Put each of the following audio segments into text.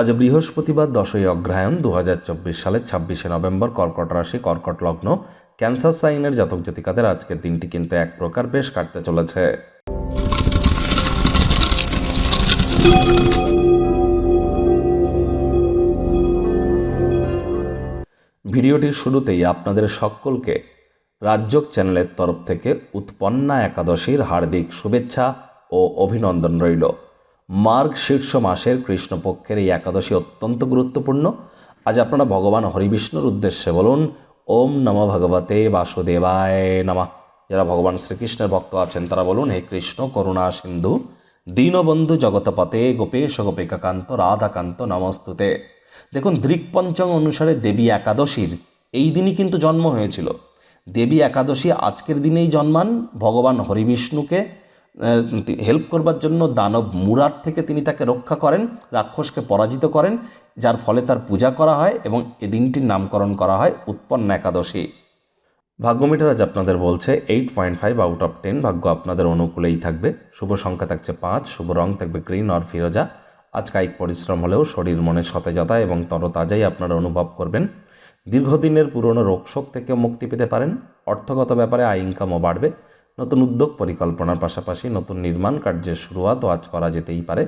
আজ বৃহস্পতিবার দশই অগ্রহায়ণ দু হাজার চব্বিশ সালের ছাব্বিশে নভেম্বর কর্কট রাশি, কর্কট লগ্ন, ক্যান্সার সাইনের জাতক জাতিকাদের আজকের দিনটি কিন্তু এক প্রকার বেশ কাটতে চলেছে। ভিডিওটির শুরুতেই আপনাদের সকলকে রাজ্যক চ্যানেলের তরফ থেকে উৎপন্না একাদশীর হার্দিক শুভেচ্ছা ও অভিনন্দন রইল। মার্গ শীর্ষ মাসের কৃষ্ণপক্ষের এই একাদশী অত্যন্ত গুরুত্বপূর্ণ। আজ আপনারা ভগবান হরিবিষ্ণুর উদ্দেশ্যে বলুন, ওম নম ভগবতে বাসুদেবায় নমা। যারা ভগবান শ্রীকৃষ্ণের ভক্ত আছেন, তারা বলুন, হে কৃষ্ণ, করুণা সিন্ধু, দীনবন্ধু জগতপতে গোপেশ গোপিকাকান্ত, রাধাকান্ত নমস্তুতে। দেখুন, দৃকপঞ্চম অনুসারে দেবী একাদশীর এই দিনই কিন্তু জন্ম হয়েছিল। দেবী একাদশী আজকের দিনেই জন্মান ভগবান হরিবিষ্ণুকে হেল্প করবার জন্য দানব মুরার থেকে তিনি তাকে রক্ষা করেন, রাক্ষসকে পরাজিত করেন, যার ফলে তার পূজা করা হয় এবং এ দিনটির নামকরণ করা হয় উৎপন্ন একাদশী। ভাগ্যমিটার আজ আপনাদের বলছে eight point five out of ten ভাগ্য আপনাদের অনুকূলেই থাকবে। শুভ সংখ্যা থাকছে পাঁচ, শুভ রং থাকবে গ্রিন অর ফিরোজা। আজ কায়িক পরিশ্রম হলেও শরীর মনে সতেজতা এবং তরতাজাই আপনারা অনুভব করবেন। দীর্ঘদিনের পুরনো রোগশোক থেকে মুক্তি পেতে পারেন। অর্থগত ব্যাপারে আয় ইনকামও বাড়বে। নতুন উদ্যোগ, পরিকল্পনার পাশাপাশি নতুন নির্মাণ কার্যের শুরুয়াতও আজ করা যেতেই পারে।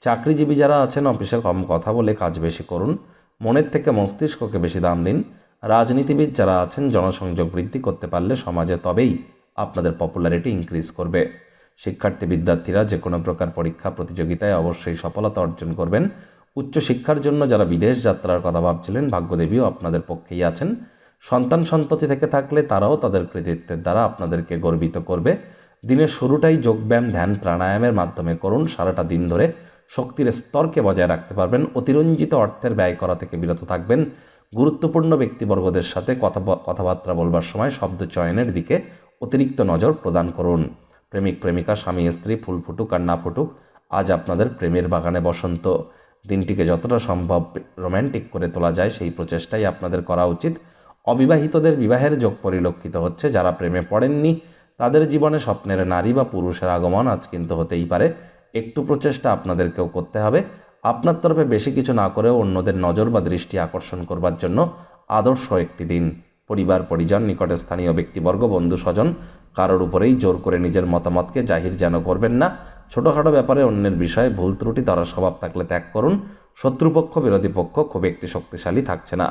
চাকরিজীবী যারা আছেন, অফিসে কম কথা বলে কাজ বেশি করুন। মনের থেকে মস্তিষ্ককে বেশি দাম দিন। রাজনীতিবিদ যারা আছেন, জনসংযোগ বৃদ্ধি করতে পারলে সমাজে তবেই আপনাদের পপুলারিটি ইনক্রিজ করবে। শিক্ষার্থী বিদ্যার্থীরা যে কোনো প্রকার পরীক্ষা, প্রতিযোগিতায় অবশ্যই সফলতা অর্জন করবেন। উচ্চশিক্ষার জন্য যারা বিদেশ যাত্রার কথা ভাবছিলেন, ভাগ্যদেবীও আপনাদের পক্ষেই আছেন। সন্তান সন্ততি থেকে থাকলে তারাও তাদের কৃতিত্বের দ্বারা আপনাদেরকে গর্বিত করবে। দিনের শুরুটাই যোগব্যায়াম, ধ্যান, প্রাণায়ামের মাধ্যমে করুন। সারাটা দিন ধরে শক্তির স্তরকে বজায় রাখতে পারবেন। অতিরঞ্জিত অর্থের ব্যয় করা থেকে বিরত থাকবেন। গুরুত্বপূর্ণ ব্যক্তিবর্গদের সাথে কথা কথাবার্তা বলবার সময় শব্দ চয়নের দিকে অতিরিক্ত নজর প্রদান করুন। প্রেমিক, প্রেমিকা, স্বামী, স্ত্রী, ফুল ফুটুক আর না ফুটুক, আজ আপনাদের প্রেমের বাগানে বসন্ত। দিনটিকে যতটা সম্ভব রোম্যান্টিক করে তোলা যায়, সেই প্রচেষ্টাই আপনাদের করা উচিত। অবিবাহিতদের বিবাহের যোগ পরিলক্ষিত হচ্ছে, যারা প্রেমে পড়েননি, তাদের জীবনে স্বপ্নের নারী বা পুরুষের আগমন আজ কিন্তু হতেই পারে। একটু প্রচেষ্টা আপনাদেরকেও করতে হবে। আপনার তরফে বেশি কিছু না করেও অন্যদের নজর বা দৃষ্টি আকর্ষণ করবার জন্য আদর্শ একটি দিন। পরিবার, পরিজন, নিকটে স্থানীয় ব্যক্তিবর্গ, বন্ধু, স্বজন, কারোর উপরেই জোর করে নিজের মতামতকে জাহির যেন করবেন না। ছোটোখাটো ব্যাপারে অন্যের বিষয়ে ভুল ত্রুটি, তারা স্বভাব থাকলে ত্যাগ করুন। শত্রুপক্ষ, বিরোধী পক্ষ খুব একটি শক্তিশালী থাকছে না।